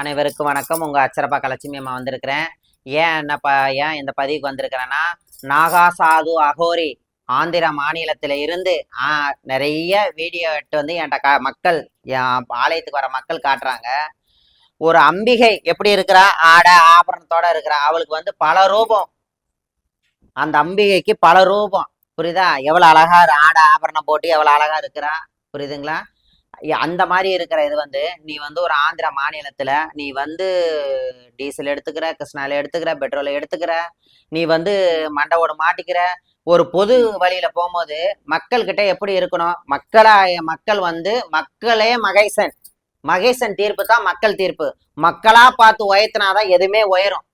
அனைவருக்கும் வணக்கம். உங்கள் அச்சரப்பா கலட்சுமி அம்மா வந்திருக்கிறேன். ஏன் என்னப்பா ஏன் இந்த பதிவுக்கு வந்திருக்கிறேன்னா நாகா சாது அகோரி ஆந்திர மாநிலத்தில் இருந்து நிறைய வீடியோ எடுத்து வந்து என்கிட்ட கா மக்கள் என் ஆலயத்துக்கு வர மக்கள் காட்டுறாங்க. ஒரு அம்பிகை எப்படி இருக்கிறா? ஆடை ஆபரணத்தோட இருக்கிறா. அவளுக்கு வந்து பல ரூபம். அந்த அம்பிகைக்கு பல ரூபம். புரியுதா? எவ்வளோ அழகா ஆடை ஆபரணம் போட்டு எவ்வளோ அழகா இருக்கிறா? புரியுதுங்களா? அந்த மாதிரி இருக்கிற இது வந்து நீ வந்து ஒரு ஆந்திரா மாநிலத்துல நீ வந்து டீசல் எடுத்துக்கிற கிருஷ்ணால எடுத்துக்கிற பெட்ரோல் எடுத்துக்கிற நீ வந்து மண்டவோட மாட்டிக்கிற ஒரு பொது வழியில போகும்போது மக்கள் கிட்ட எப்படி இருக்கணும்? மக்களா மக்கள் வந்து மக்களே மகேசன். மகேசன் தீர்ப்பு தான் மக்கள் தீர்ப்பு. மக்களா பார்த்து உயர்த்தினாதான் எதுவுமே உயரும்.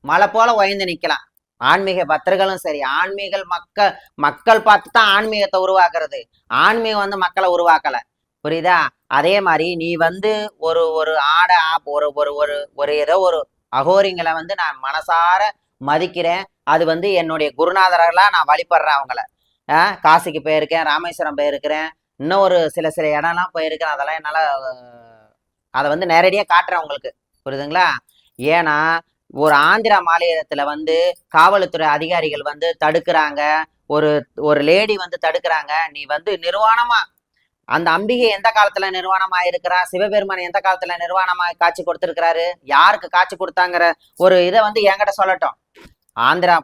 மலை போல உயர்ந்து நிக்கலாம். ஆன்மீக பக்தர்களும் சரி ஆன்மீக மக்கள் மக்கள் பார்த்து தான் ஆன்மீகத்தை உருவாக்குறது. ஆன்மீகம் வந்து மக்களை உருவாக்கல. புரியுதா? அதே மாதிரி நீ வந்து ஒரு ஒரு ஆடை ஆப் ஒரு ஒரு ஒரு ஒரு ஏதோ ஒரு அகோரிங்களை வந்து நான் மனசார மதிக்கிறேன். அது வந்து என்னுடைய குருநாதரெல்லாம் நான் வழிபடுறேன் அவங்கள. ஆஹ் காசிக்கு போயிருக்கேன் ராமேஸ்வரம் போயிருக்கிறேன் இன்னும் ஒரு சில சில இடம்லாம் போயிருக்கிறேன் அதெல்லாம் என்னால் அதை வந்து நேரடியாக காட்டுறேன் உங்களுக்கு. புரியுதுங்களா? ஏன்னா ஒரு ஆந்திரா மாநிலத்துல வந்து காவல்துறை அதிகாரிகள் வந்து தடுக்கிறாங்க. ஒரு ஒரு லேடி வந்து தடுக்கிறாங்க. நீ வந்து நிர்வாணமா. அந்த அம்பிகை எந்த காலத்துல நிர்வாணமா இருக்கிறா சிவபெருமான் எந்த காலத்துல நிர்வாணமா காட்சி கொடுத்திருக்கிறாரு? யாருக்கு காட்சி கொடுத்தாங்கிற ஒரு இதை வந்து என்கிட்ட சொல்லட்டும். ஆந்திரா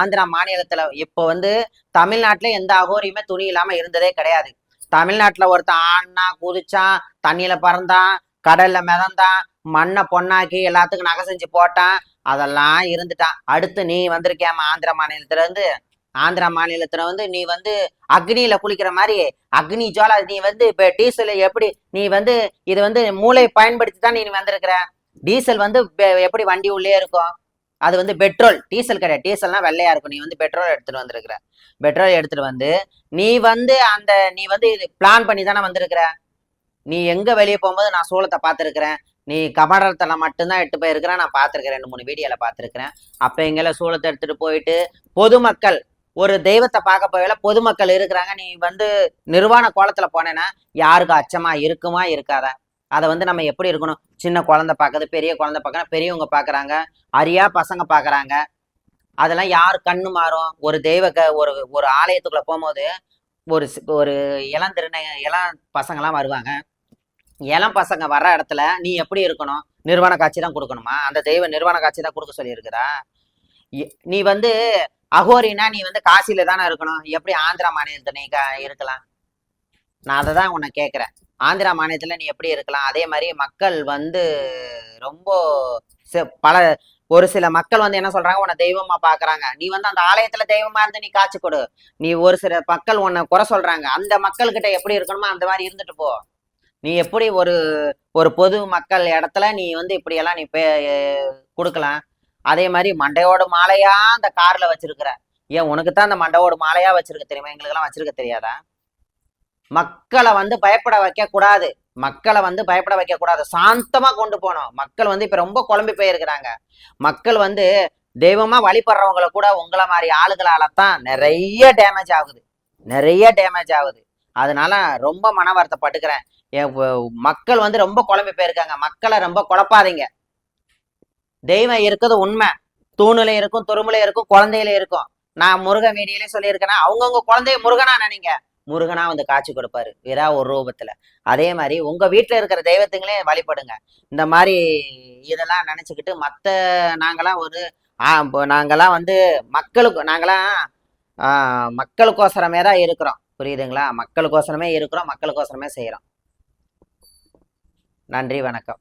ஆந்திரா மாநிலத்துல இப்போ வந்து தமிழ்நாட்டுல எந்த அகோரியுமே துணி இல்லாம இருந்ததே கிடையாது. தமிழ்நாட்டுல ஒருத்தன் ஆண்ணா குதிச்சான் தண்ணியில பறந்தான் கடல்ல மிதந்தான் மண்ணை பொண்ணாக்கி எல்லாத்துக்கும் நகை செஞ்சு போட்டான் அதெல்லாம் இருந்துட்டான். அடுத்து நீ வந்திருக்கியாம ஆந்திரா மாநிலத்துல இருந்து? ஆந்திரா மாநிலத்துல வந்து நீ வந்து அக்னியில குளிக்கிற மாதிரி அக்னி ஜுவாலா நீ வந்து இப்ப டீசல் எப்படி நீ வந்து இது வந்து மூளை பயன்படுத்தி தான் நீ வந்திருக்கிற? டீசல் வந்து பெ- எப்படி வண்டி உள்ளே இருக்கும்? அது வந்து பெட்ரோல் டீசல் கிடையாது. டீசல்னா வெள்ளையா இருக்கும். நீ வந்து பெட்ரோல் எடுத்துட்டு வந்திருக்கிற. பெட்ரோல் எடுத்துட்டு வந்து நீ வந்து அந்த நீ வந்து இது பிளான் பண்ணி தானே வந்திருக்கிற? நீ எங்க வெளியே போகும்போது நான் சோளத்தை பார்த்துருக்கிறேன். நீ கமடத்துல மட்டும்தான் எட்டு போயிருக்கிற நான் பார்த்துருக்கிறேன். ரெண்டு மூணு வீடியோல பார்த்துருக்கிறேன். அப்ப எங்கெல்லாம் சூளத்தை எடுத்துட்டு போயிட்டு பொதுமக்கள் ஒரு தெய்வத்தை பார்க்க போகல பொதுமக்கள் இருக்கிறாங்க. நீ வந்து நிர்வாண கோலத்துல போனேன்னா யாருக்கு அச்சமா இருக்குமா இருக்காதா? அதை வந்து நம்ம எப்படி இருக்கணும்? சின்ன குழந்தை பார்க்குது பெரிய குழந்தை பார்க்கணும் பெரியவங்க பார்க்குறாங்க அரியா பசங்க பார்க்குறாங்க. அதெல்லாம் யார் கண்ணு மாறும்? ஒரு தெய்வ ஒரு ஒரு ஆலயத்துக்குள்ள போகும்போது ஒரு ஒரு இளம் திருந இளம் பசங்களாம் வருவாங்க. இளம் பசங்க வர்ற இடத்துல நீ எப்படி இருக்கணும்? நிர்வாண காட்சி தான் கொடுக்கணுமா? அந்த தெய்வ நிர்வாண காட்சி தான் கொடுக்க சொல்லியிருக்கிறா? நீ வந்து அகோரினா நீ வந்து காசியில தானே இருக்கணும். எப்படி ஆந்திரா மாநிலத்துல நீ இருக்கலாம்? நான் அதை தான் உன்னை கேட்குறேன். ஆந்திரா மாநிலத்துல நீ எப்படி இருக்கலாம்? அதே மாதிரி மக்கள் வந்து ரொம்ப பல ஒரு சில மக்கள் வந்து என்ன சொல்றாங்க உன்னை தெய்வமா பாக்குறாங்க. நீ வந்து அந்த ஆலயத்துல தெய்வமா இருந்து நீ காட்சி கொடு. நீ ஒரு சில மக்கள் உன்னை குறை சொல்றாங்க. அந்த மக்கள் கிட்ட எப்படி இருக்கணுமோ அந்த மாதிரி இருந்துட்டு போ. நீ எப்படி ஒரு ஒரு பொது மக்கள் இடத்துல நீ வந்து இப்படியெல்லாம் நீ பே கொடுக்கலாம். அதே மாதிரி மண்டையோட மாலையா அந்த கார்ல வச்சிருக்கிற. ஏன் உனக்கு தான் அந்த மண்டையோட மாலையா வச்சிருக்க தெரியுமா? எங்களுக்கெல்லாம் வச்சிருக்க தெரியாதா? மக்களை வந்து பயப்பட வைக்க கூடாது மக்களை வந்து பயப்பட வைக்கக்கூடாது. சாந்தமாக சாந்தமா கொண்டு போகணும். மக்கள் வந்து இப்போ ரொம்ப குழம்பி போயிருக்கிறாங்க. மக்கள் வந்து தெய்வமா வழிபடுறவங்கள கூட உங்களை மாதிரி ஆளுகளால தான் நிறைய டேமேஜ் ஆகுது. நிறைய டேமேஜ் ஆகுது. அதனால ரொம்ப மன வருத்தப்பட்டுக்கிறேன். என் மக்கள் வந்து ரொம்ப குழம்பி போயிருக்காங்க. மக்களை ரொம்ப குழப்பாதீங்க. தெய்வம் இருக்குது உண்மை. தூணில் இருக்கும் துருமுல இருக்கும் குழந்தையில இருக்கும். நான் முருகன் வீடியோலே சொல்லியிருக்கேன்னா அவங்கவுங்க குழந்தைய முருகனா நினைங்க. முருகனா வந்து காட்சி கொடுப்பாரு வேற ஒரு ரூபத்துல. அதே மாதிரி உங்க வீட்டுல இருக்கிற தெய்வத்துங்களே வழிபடுங்க. இந்த மாதிரி இதெல்லாம் நினைச்சுக்கிட்டு மத்த நாங்கெல்லாம் ஒரு ஆ, இப்போ நாங்கெல்லாம் வந்து மக்களுக்கு நாங்களாம் மக்களுக்கோசரமே தான் இருக்கிறோம். புரியுதுங்களா? மக்களுக்கோசரமே இருக்கிறோம் மக்களுக்கோசரமே செய்யறோம் நன்றி வணக்கம்.